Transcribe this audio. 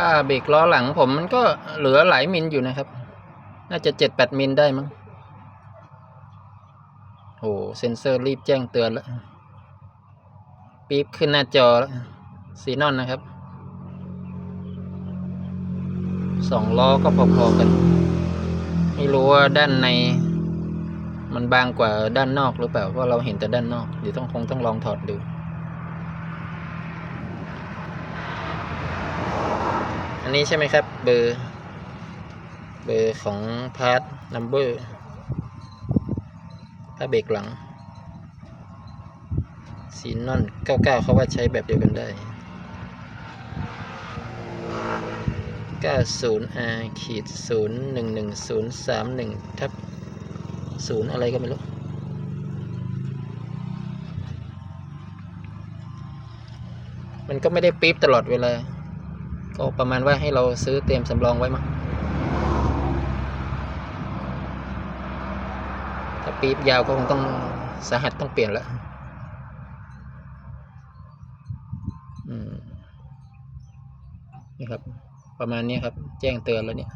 ถ้าเบรกล้อหลังผมมันก็เหลือหลายมิลอยู่นะครับ น่าจะเจ็ดแปดมิลได้มั้งโอ้เซ็นเซอร์รีบแจ้งเตือนแล้วปี๊บขึ้นหน้าจอแล้วซีนอนนะครับสองล้อก็พอๆกัน ไม่รู้ว่าด้านใน มันบางกว่าด้านนอกหรือเปล่าเพราะเราเห็นแต่ด้านนอกเดี๋ยวต้องคงต้องลองถอดดู อันนี้ใช่ไหมครับ เบอร์ เบอร์ของพาร์ทนัมเบอร์ผ้าเบรกหลังซีนอน99เขาว่าใช้แบบเดียวกันได้ 90R ขีด011031ทับ0อะไรก็ไม่รู้มันก็ไม่ได้ปี๊บตลอดเวลา ก็ประมาณว่าให้เราซื้อเตรียมสำรองไว้มั้งถ้าปี๊บยาวก็คงต้องสาหัสต้องเปลี่ยนแล้วนี่ครับ ประมาณนี้ครับ แจ้งเตือนแล้วเนี่ย